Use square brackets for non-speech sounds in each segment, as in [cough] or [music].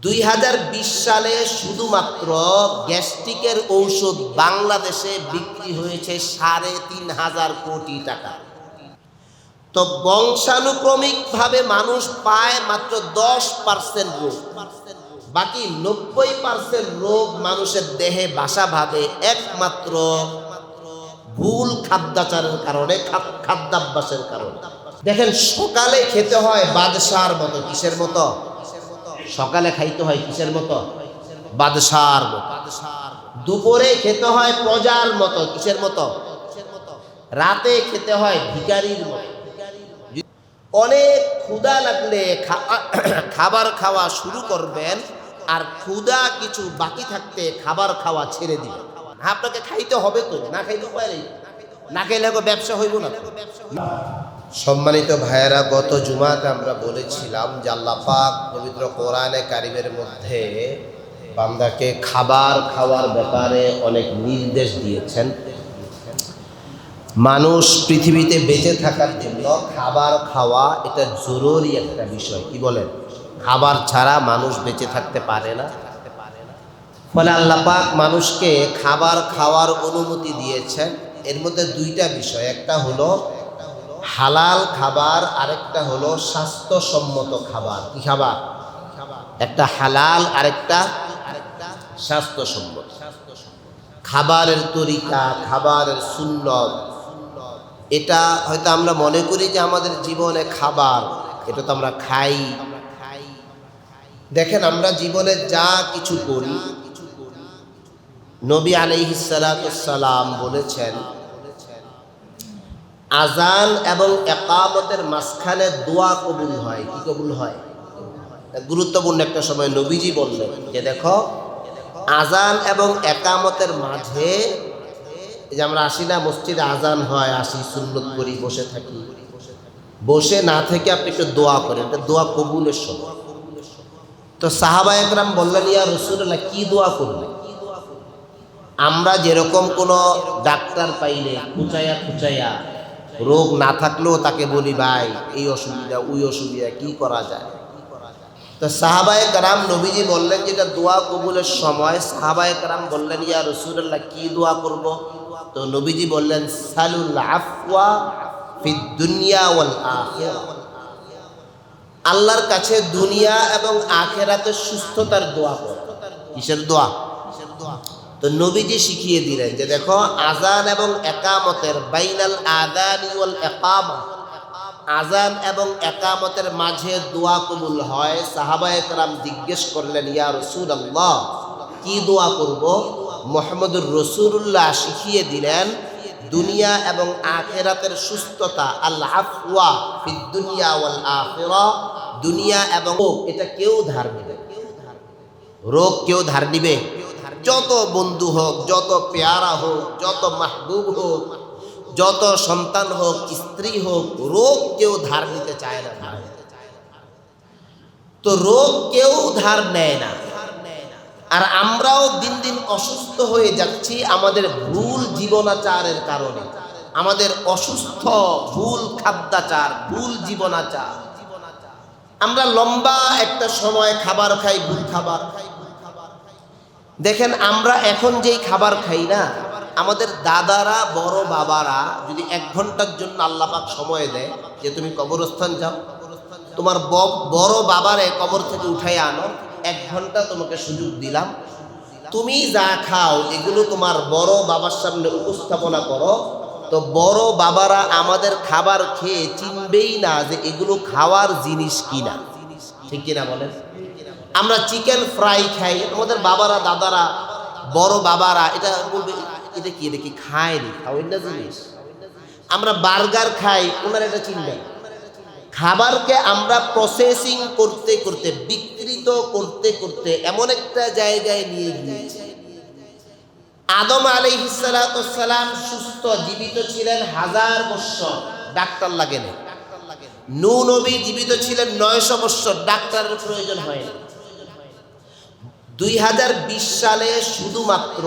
দুই হাজার বিশ সালে শুধুমাত্র গ্যাস্ট্রিকের ঔষধ বাংলাদেশে বিক্রি হয়েছে সাড়ে তিন হাজার কোটি টাকা। তো বংশানুক্রমিকভাবে মানুষ পায় মাত্র দশ পার্সেন্ট রোগ। বাকি নব্বই পার্সেন্ট রোগ মানুষের দেহে বাসা বাঁধে একমাত্র ভুল খাদ্যাচারের কারণে, খাদ- খাদ্যাভ্যাসের কারণে। দেখেন, সকালে খেতে হয় বাদশার মতো, কিসের মতো? সকালে খাইতে হয় কিসের মতো? বাদশার দুপুরে খেতে হয় প্রজার মতো, কিসের মতো? রাতে খেতে হয় ভিকারির মতো। অনেক ক্ষুধা লাগলে খাবার খাওয়া শুরু করবেন আর ক্ষুধা কিছু বাকি থাকতে খাবার খাওয়া ছেড়ে দিবেন। আপনাকে খাইতে হবে তো, না খাইতে পারে। না খাইলে ব্যবসা হইব না। সম্মানিত ভাইয়েরা, গত জুমাতে আমরা বলেছিলাম যে আল্লাহ পাক পবিত্র কোরআনে কারিমের মধ্যে বান্দাকে খাবার খাওয়ার ব্যাপারে অনেক নির্দেশ দিয়েছেন। মানুষ পৃথিবীতে বেঁচে থাকার জন্য খাবার খাওয়া এটা জরুরি একটা বিষয়, কি বলেন? খাবার ছাড়া মানুষ বেঁচে থাকতে পারে না। ফলে আল্লাহ পাক মানুষকে খাবার খাওয়ার অনুমতি দিয়েছেন। এর মধ্যে দুইটা বিষয়, একটা হলো হালাল খাবার আরেকটা হলো স্বাস্থ্যসম্মত খাবার। কি খাবার? একটা হালাল, আরেকটা স্বাস্থ্যসম্মত। খাবারের তরিকা, খাবারের সুন্নত। এটা হয়তো আমরা মনে করি যে আমাদের জীবনে খাবার, এটা তো আমরা খাই। দেখেন, আমরা জীবনে যা কিছু করি, নবী আলাইহিসালাম বলেছেন আজান এবং একামতের মাঝখানে দোয়া কবুল হয়। কি কবুল হয়? গুরুত্বপূর্ণ একটা সময় নবীজি বললেন যে, দেখো আজান এবং একামতের মাঝে যে আমরা আসি না, মসজিদে আজান হয়, আসি, সুন্নত করি, বসে থাকি। বসে না থেকে আপনি একটু দোয়া করেন। এটা দোয়া কবুলের সময়। তো সাহাবা একরাম বললেন, ইয়া রসুল্লাহ কি দোয়া করবে আমরা যেরকম কোনো ডাক্তার পাইলে খুচাইয়া খুচাইয়া রোগ না থাকলেও তাকে বলি, ভাই, এই অসুবিধা, ওই অসুবিধা, কি করা যায়? তো সাহাবায়ে কারাম নবীজি বললেন যেটা দোয়া কবুলের সময়। সাহাবায়ে কারাম বললেন, ইয়া রসুল্লাহ কি দোয়া করব? তো নবীজি বললেন, সালুল আফওয়া ফিদ দুনিয়া ওয়াল আখিরা আল্লাহর কাছে দুনিয়া এবং আখেরাতে সুস্থতার দোয়া কর। কিসের দোয়া? তো নবীজি শিখিয়ে দিলেন যে দেখো আজান এবং একামতের বাইনাল আদান আজান এবং একামতের মাঝে দোয়া কবুল হয়। সাহাবা একরাম জিজ্ঞেস করলেন, ইয়া রসুল আল্লাহ কি দোয়া করব? মোহাম্মদুর রসুল্লাহ শিখিয়ে দিলেন, দুনিয়া এবং আখেরাতের সুস্থতা আল্লাহ আফওয়া দুনিয়া ওয়াল দুনিয়া এবং এটা কেউ ধার নেবে রোগ কেউ ধার নিবে? যত বন্ধু হোক, যত পেয়ারা হোক, যত মাহবুব হোক, যত সন্তান হোক, স্ত্রী হোক, রোগ কেউ ধার নিতে চায় না। তো রোগ কেউ ধার নেয় না। আর আমরাও দিন দিন অসুস্থ হয়ে যাচ্ছি আমাদের ভুল জীবনাচারের কারণে। আমাদের অসুস্থ ভুল খাদ্যাচার, ভুল জীবনাচার। আমরা লম্বা একটা সময় খাবার খাই, ভুল খাবার দেখেন, আমরা এখন যেই খাবার খাই না, আমাদের দাদারা, বড় বাবারা যদি এক ঘণ্টার জন্য আল্লাপাক সময় দেয়, যে তুমি কবরস্থান যাও, তোমার বড় বাবারে কবর থেকে উঠাই আনো, এক ঘণ্টা তোমাকে সুযোগ দিলাম। তুমি যা খাও, এগুলো তোমার বড় বাবার সামনে উপস্থাপনা করো। তো বড় বাবারা আমাদের খাবার খেয়ে চিনবেই না যে এগুলো খাওয়ার জিনিস কিনা। ঠিক কিনা বলেন? আমরা চিকেন ফ্রাই খাই, আমাদের বাবারা, দাদারা, বড় বাবারা, এটা বলবে, এটা কি এটা কি খাওয়াই না জিনিস? আমরা বার্গার খাই, ওনারা এটা চিনবেন খাবারকে আমরা প্রসেসিং করতে করতে, বিকৃত করতে করতে এমন একটা জায়গায় নিয়ে গিয়েছি। আদম আলাইহিসালাম সুস্থ, জীবিত ছিলেন হাজার বৎসর ডাক্তার লাগে না নূ নবী জীবিত ছিলেন নয়শো বৎসর ডাক্তারের প্রয়োজন হয় না দুই হাজার বিশ সালে শুধুমাত্র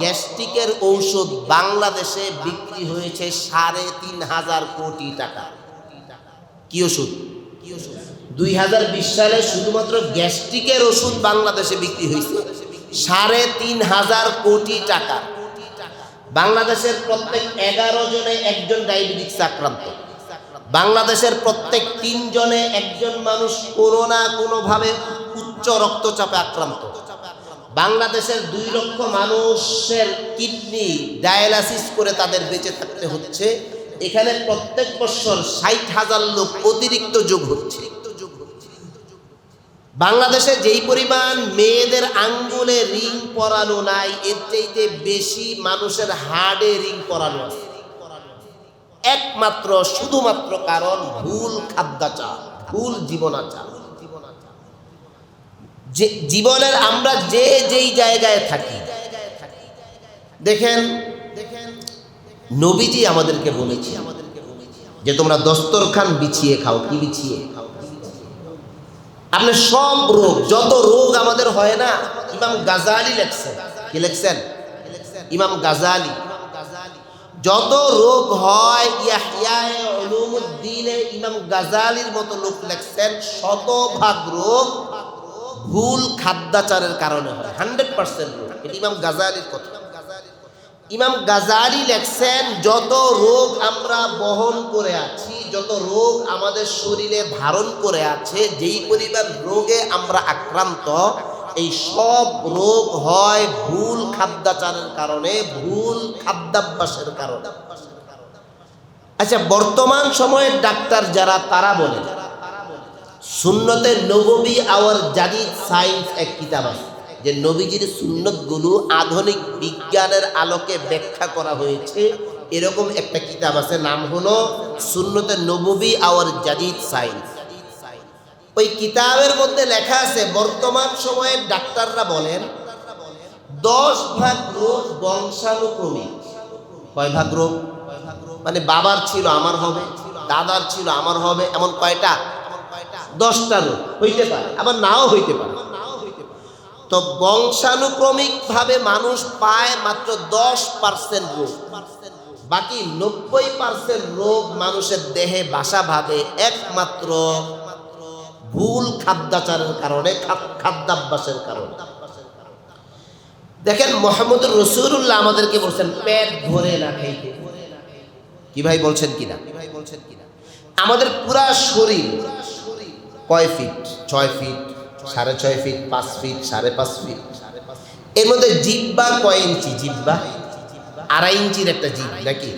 গ্যাস্ট্রিকের ঔষধ বাংলাদেশে বিক্রি হয়েছে সাড়ে তিন হাজার কোটি টাকা। কি ওষুধ? দুই হাজার বিশ সালে শুধুমাত্র গ্যাস্ট্রিকের ওষুধ বাংলাদেশে বিক্রি হয়েছে সাড়ে তিন হাজার কোটি টাকা। বাংলাদেশের প্রত্যেক এগারো জনে একজন ডায়াবেটিক্স আক্রান্ত। বাংলাদেশের প্রত্যেক তিনজনে একজন মানুষ কোনো না কোনোভাবে উচ্চ রক্তচাপে আক্রান্ত। বাংলাদেশের দুই লক্ষ মানুষের কিডনি ডায়ালাসিস করে তাদের বেঁচে থাকতে হচ্ছে। এখানে প্রত্যেক বছর ষাট হাজার লোক অতিরিক্ত যোগ হচ্ছে। বাংলাদেশে যেই পরিমাণ মেয়েদের আঙ্গুলে রিং পরানো নাই, এর চাইতে বেশি মানুষের হাড়ে রিং পরানো আছে। একমাত্র, শুধুমাত্র কারণ ভুল খাদ্যাচার, ভুল জীবনাচার। যে জীবনের আমরা যে যেই জায়গায় থাকি। দেখেন দেখেন নবীজি আমাদেরকে বলেছে যে তোমরা দস্তরখান বিছিয়ে খাও, কি বিছিয়ে? আপনি সব রোগ, যত রোগ আমাদের হয় না, ইমাম গাজালি লেখছেন। কি লেখছেন? ইমাম গাজালি। যত রোগ হয় ইমাম গাজালির মতো লোক লেখছেন, শতভাগ রোগ ভুল খাদ্যাচারের কারণে হয়। হান্ড্রেড পার্সেন্ট রোগ এটা ইমাম গাজালির কথা। ইমাম গাজালি লেখছেন, যত রোগ আমরা বহন করে আছি, যত রোগ আমাদের শরীরে ধারণ করে আছে, যেই পরিমাণ রোগে আমরা আক্রান্ত, এই সব রোগ হয় ভুল খাদ্যাচারের কারণে, ভুল খাদ্যাভ্যাসের কারণে। আচ্ছা বর্তমান সময়ের ডাক্তার যারা, তারা বলে সুন্নতে নবী আওয়ার জাদিদ সায়েন্স এক কিতাব আছে, যে নবীজির সুন্নতগুলো আধুনিক বিজ্ঞানের আলোকে ব্যাখ্যা করা হয়েছে। এরকম একটা কিতাব আছে, নাম হলো সুন্নতে নবী আওয়ার জাদিদ সায়েন্স ওই কিতাবের মধ্যে লেখা আছে, বর্তমান সময়ের ডাক্তাররা বলেন, দশ ভাগ রোগ বংশানুক্রমিক। কয় ভাগ রোগ? মানে বাবার ছিল, আমার হবে, দাদার ছিল, আমার হবে, এমন কয়টা? দশটা রোগ। হইতে পারে, আবার নাও হইতে পারে। তো বংশানুক্রমিক ভাবে মানুষ পায় মাত্র দশ পার্সেন্ট রোগ। বাকি নব্বই পার্সেন্ট রোগ মানুষের দেহে বাসা বাঁধে একমাত্র ভুল খাদ্যাচারের কারণে, খাদ- খাদ্যাভ্যাসের কারণে। দেখেন মোহাম্মদ রসুল্লাহ আমাদেরকে বলছেন, পেট ভরে না খাইতে। কি ভাই বলছেন কিনা ভাই বলছেন কিনা? আমাদের পুরা শরীর কয় ফিট ছয় ফিট সাড়ে ছয় ফিট পাঁচ ফিট সাড়ে পাঁচ ফিট এর মধ্যে জিব্বা কয় ইঞ্চি? জিব্বা? আড়াই ইঞ্চির একটা জিভ নাকি?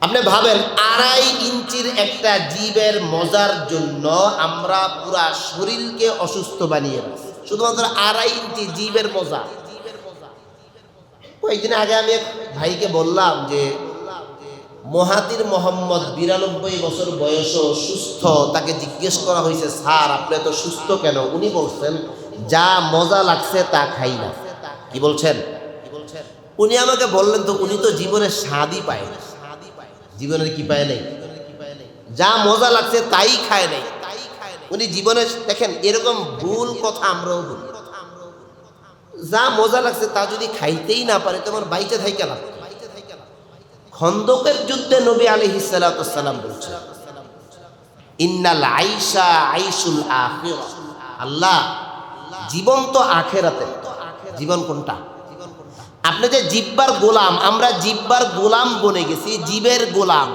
আপনি ভাবেন, আড়াই ইঞ্চির একটা জীবের মজার জন্য আমরা পুরা শরীরকে অসুস্থ বানিয়ে শুধুমাত্র আড়াই ইঞ্চি জীবের মজা। কয়েকদিন আগে আমি এক ভাইকে বললাম যে মহাতির মোহাম্মদ বিরানব্বই বছর বয়স সুস্থ, তাকে জিজ্ঞেস করা হয়েছে, স্যার, আপনি এত সুস্থ কেন? উনি বলছেন, যা মজা লাগছে, তা খাই না। কি বলছেন? উনি আমাকে বললেন, তো উনি তো জীবনে স্বাদই পায় না জীবনের কি পায় নাই? যা মজা লাগছে, তাই খায় নাই। উনি জীবনে, দেখেন, এরকম ভুল কথা আমরাও বলি। যা মজা লাগছে, তা যদি খাইতেই না পারে তোমার বাইচে থাইকে কি? খন্দকের যুদ্ধে নবী আলী হিসালাম বলছেন, ইন্নাল আইসা আইসুল আল্লাহ জীবন তো আখেরাতে, জীবন কোনটা? আপনি যে জিব্বার গোলাম, আমরা জিব্বার গোলাম বনে গেছি, জীবের গোলাম।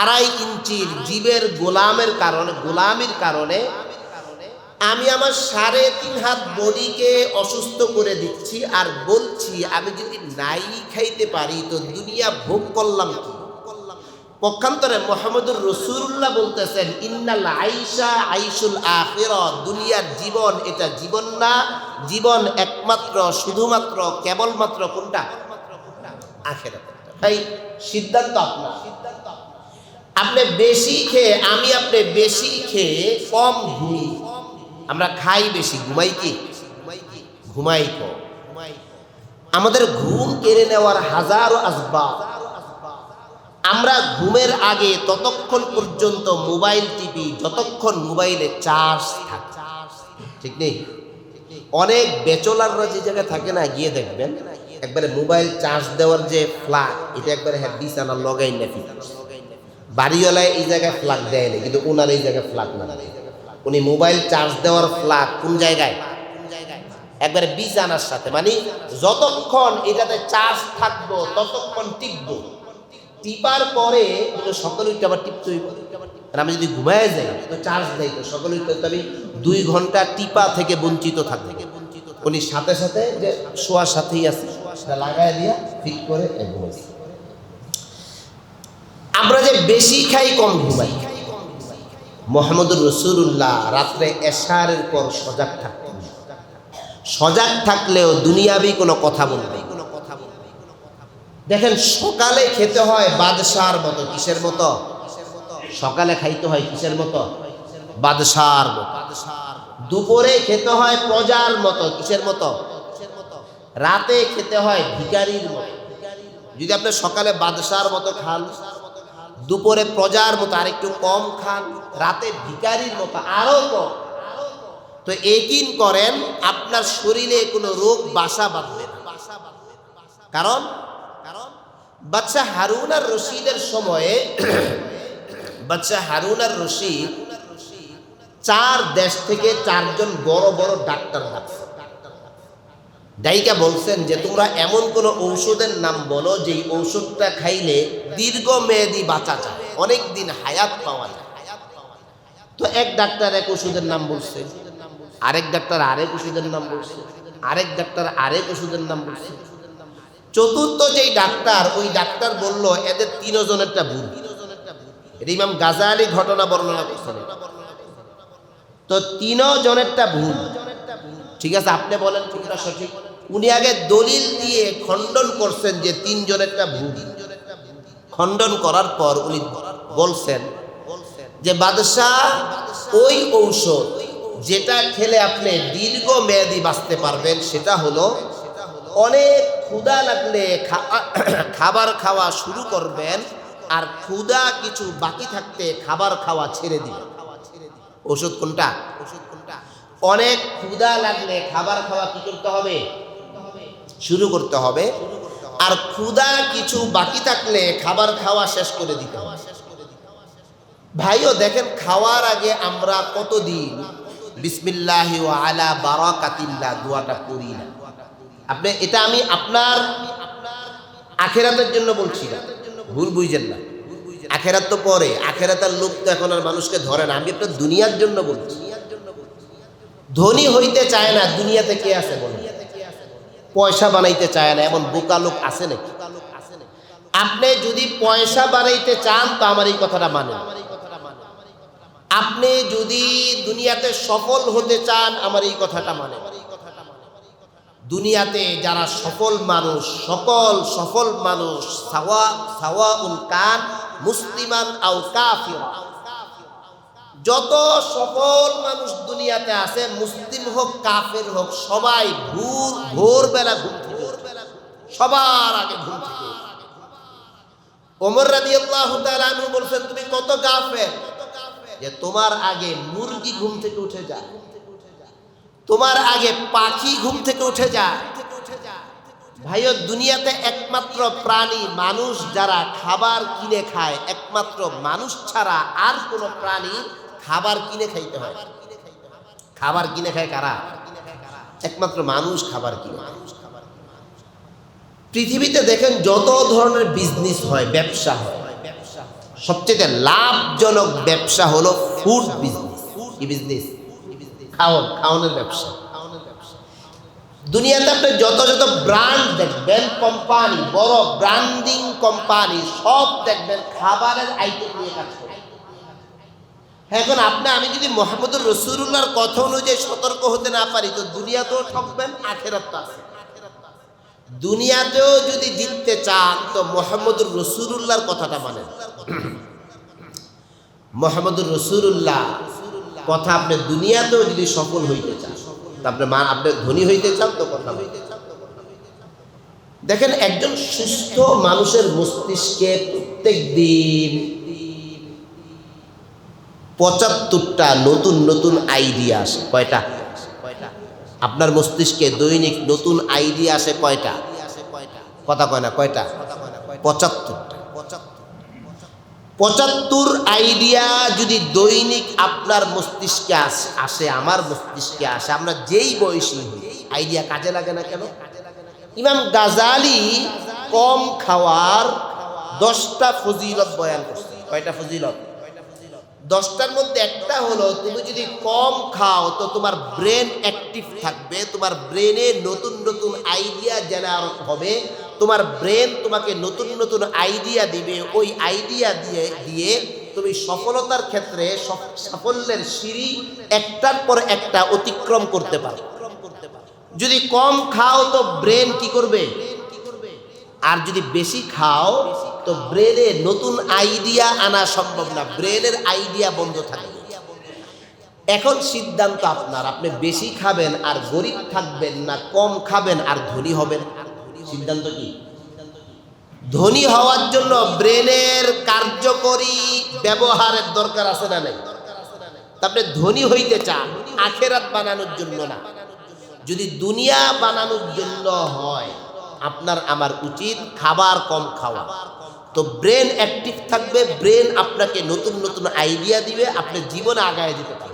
আড়াই ইঞ্চির জীবের গোলামের কারণে, গোলামির কারণে আমি আমার সাড়ে তিন হাত বডিকে অসুস্থ করে দিচ্ছি আর বলছি, আমি যদি নাই খাইতে পারি তো দুনিয়া ভোগ করলাম কি? পক্ষান্তরে মোহাম্মদুর রসুল্লাহ বলতেছেন, ইন্নাল আইসা আইসুল আখির, দুনিয়ার জীবন এটা জীবন না, জীবন একমাত্র, শুধুমাত্র, কেবলমাত্র কোনটা? আখেরাত ভাই, সিদ্ধান্ত আপনার। সিদ্ধান্ত আপনি বেশি খেয়ে, আমি আপনি বেশি খেয়ে কম ঘুমি আমরা খাই বেশি, ঘুমাই কি? ঘুমাই কম আমাদের ঘুম কেড়ে নেওয়ার হাজারো আসবাব। আমরা ঘুমের আগে ততক্ষণ পর্যন্ত মোবাইল টিপি যতক্ষণ মোবাইলে চার্জ থাকে। ঠিক নেই? অনেক বেচলাররা যে জায়গায় থাকে না, গিয়ে দেখবেন, একবারে মোবাইল চার্জ দেওয়ার যে ফ্লাগ এটা একবারে হ্যাঁ বিছানা লগাই না বাড়িওয়ালায় এই জায়গায় ফ্লাগ দেয় না, কিন্তু ওনার এই জায়গায় ফ্লাগ না। উনি মোবাইল চার্জ দেওয়ার ফ্লাগ কোন জায়গায়? একবারে বিষ আনার সাথে। মানে যতক্ষণ এটাতে চার্জ থাকব, ততক্ষণ টিপবো। টিপার পরে সকলে আবার টিপতে হইব। আমি যদি ঘুমায় যাই, তো চার্জ দেয় তো সকলে আমি দুই ঘণ্টা টিপা থেকে বঞ্চিত থাকব। উনি সাথে সাথে যে শোয়ার সাথেই আছে লাগাই দিয়া ফিট করে আমরা যে বেশি খাই, কম ঘুমাই। মোহাম্মদুর রসুল্লাহ রাত্রে এশারের পর সজাগ থাকতেন। সজাগ থাকলেও দুনিয়াবি কোনো কথা বলবে দেখেন, সকালে খেতে হয় বাদশার মতো, কিসের মতো? সকালে খাইতে হয় কিসের মতো? বাদশার মতো। দুপুরে খেতে হয় প্রজার মতো, কিসের মতো? রাতে খেতে হয় ভিকারির মতো। যদি আপনি সকালে বাদশার মতো খান দুপুরে প্রজার মতো আরেকটু কম খান, রাতে ভিকারির মতো আরও কম। তো একিন করেন, আপনার শরীরে কোনো রোগ, বাসা বাঁধবে কারণ কারণ বাচ্চা হারুন আর রশিদের সময়ে [clears throat] বাচ্চা হারুন আর রশিদ চার দেশ থেকে চারজন বড় বড় ডাক্তার ডাকছে ডাইকা বলছেন যে তোমরা এমন কোন ঔষধের নাম বলো যে ঔষধটা খাইলে দীর্ঘ মেয়াদি বাঁচা যায় অনেক দিন হায়াত পাওয়া যায়। তো এক ডাক্তার এক ওষুধের নাম বলছে, আরেক ডাক্তার আরেক ওষুধের নাম বলছে, আরেক ডাক্তার আরেক ওষুধের নাম বলছে। চতুর্থ যেই ডাক্তার, ওই ডাক্তার বলল, এদের তিনজনেরটা ভুল। এটা ইমাম গাজালি ঘটনা বর্ণনা করছেন। তো তিনজনেরটা ভুল। ঠিক আছে, আপনি বলেন কোনটা সঠিক? উনি আগে দলিল দিয়ে খণ্ডন করছেন যে তিনজনেরটা ভুল। খণ্ডন করার পর উনি বলছেন যে বাদশাহ, ওই ঔষধ যেটা খেলে আপনি দীর্ঘ মেয়াদি বাঁচতে পারবেন, সেটা হলো অনেক ক্ষুধা লাগলে খাবার খাওয়া শুরু করবেন আর ক্ষুধা কিছু বাকি থাকতে খাবার খাওয়া ছেড়ে দিবেন। ওষুধ কোনটা ওষুধ কোনটা? অনেক ক্ষুধা লাগলে খাবার খাওয়া কি করতে হবে? শুরু করতে হবে। আর ক্ষুধা কিছু বাকি থাকলে খাবার খাওয়া শেষ করে দিতে হবে। ভাইও দেখেন, খাওয়ার আগে আমরা কতদিন বিসমিল্লাহ আলা বারাকাতিল্লাহ দোয়াটা পড়ি না। আপনি, এটা আমি আপনার আখেরাতের জন্য বলছি না। ভুল বুঝছেন না। আখেরাত তো পরে, আখেরাতের লোক তো এখন আর মানুষকে ধরে না। আমি আপনার দুনিয়ার জন্য বলছি। ধনী হইতে চায় না, দুনিয়াতে কে আছে বলেন? পয়সা বানাইতে চায় না, এমন বোকা লোক আছে নাকি? আপনি যদি পয়সা বানাইতে চান, তো আমার এই কথাটা মানে। আপনি যদি দুনিয়াতে সফল হতে চান, আমার এই কথাটা মানে। দুনিয়াতে যারা সফল মানুষ, সকল সফল মানুষ, সাওয়া সাওয়া উল কান, মুসলিমান আও কাফিরা। যত সফল মানুষ দুনিয়াতে আছে, মুসলিম হোক, কাফের হোক, সবাই ভোর, ভোরবেলা ঘুম থেকে সবার আগে ঘুম থেকে। ওমর রাদি আল্লাহ বলছেন, তুমি কত কাফের যে তোমার আগে মুরগি ঘুম থেকে উঠে যায়? তোমার আগে পাখি ঘুম থেকে উঠে যায়? ভাইও, দুনিয়াতে একমাত্র প্রাণী মানুষ যারা খাবার কিনে খায়, একমাত্র মানুষ ছাড়া আর কোনো প্রাণী খাবার কিনে খাইতে হয়। খাবার কিনে খায় কারা? একমাত্র মানুষ খাবার কিনে। পৃথিবীতে দেখেন যত ধরনের বিজনেস হয়, ব্যবসা হয়, সবচেয়ে লাভজনক ব্যবসা হলো ফুড বিজনেস কি বিজনেস খাওয়ান খাওয়ানোর ব্যবসা। দুনিয়াতে আপনি যত যত ব্র্যান্ড দেখবেন কোম্পানি বড় ব্র্যান্ডিং কোম্পানি সব দেখবেন, খাবারের আইটেম নিয়ে কাজ করে এখন আপনি, আমি যদি মোহাম্মদুর রসুল্লাহর কথা অনুযায়ী সতর্ক হতে না পারি, তো দুনিয়াতেও ঠকবেন আখেরাত আছে। দুনিয়াতেও যদি জিততে চান, তো মোহাম্মদুর রসুল্লাহর কথাটা মানেন। মোহাম্মদুর রসুল্লাহ কথা আপনি দুনিয়াতেও যদি সফল হইতে চান আপনি মা, আপনি ধনী হইতে চান, তো কথা হইতে চান দেখেন, একজন সুস্থ মানুষের মস্তিষ্কে প্রত্যেক দিন পঁচাত্তরটা নতুন নতুন আইডিয়া আসে। কয়টা? আপনার মস্তিষ্কে দৈনিক নতুন আইডিয়া আসে কয়টা? কথা কয় না, কয়টা? পঁচাত্তরটা। পঁচাত্তর আইডিয়া যদি দৈনিক আপনার মস্তিষ্কে আস- আমার মস্তিষ্কে আসে, আমরা যেই বয়সী হই, আইডিয়া কাজে লাগে না কেন? ইমাম গাজালি কম খাওয়ার দশটা ফজিলত বয়ান করছে। কয়টা ফজিলত? দশটার মধ্যে একটা হলো, তুমি যদি কম খাও, তো তোমার ব্রেন অ্যাক্টিভ থাকবে, তোমার ব্রেনে নতুন নতুন আইডিয়া জেনারেট হবে, তোমার ব্রেন তোমাকে নতুন নতুন আইডিয়া দিবে, ওই আইডিয়া দিয়ে দিয়ে তুমি সফলতার ক্ষেত্রে সাফল্যের সিঁড়ি একটার পর একটা অতিক্রম করতে পারো। যদি কম খাও, তো ব্রেন কি করবে? আর যদি বেশি খাও তো ব্রেনে নতুন আইডিয়া আনা সম্ভব না। ব্রেনের আইডিয়া বন্ধ থাকে। এখন সিদ্ধান্ত আপনার, আপনি বেশি খাবেন আর গরিব থাকবেন না, কম খাবেন আর ধনী হবেন। সিদ্ধান্ত কি? ধনী হওয়ার জন্য ব্রেনের কার্যকরী ব্যবহারের দরকার আছে না নাই? তা আপনি ধনী হইতে চান, আখেরাত বানানোর জন্য না। যদি দুনিয়া বানানোর জন্য হয়, আপনার আমার উচিত খাবার কম খাওয়া। তো ব্রেন অ্যাক্টিভ থাকবে ব্রেন আপনাকে নতুন নতুন আইডিয়া দিবে আপনার জীবনে আগায় যেতে পারবেন।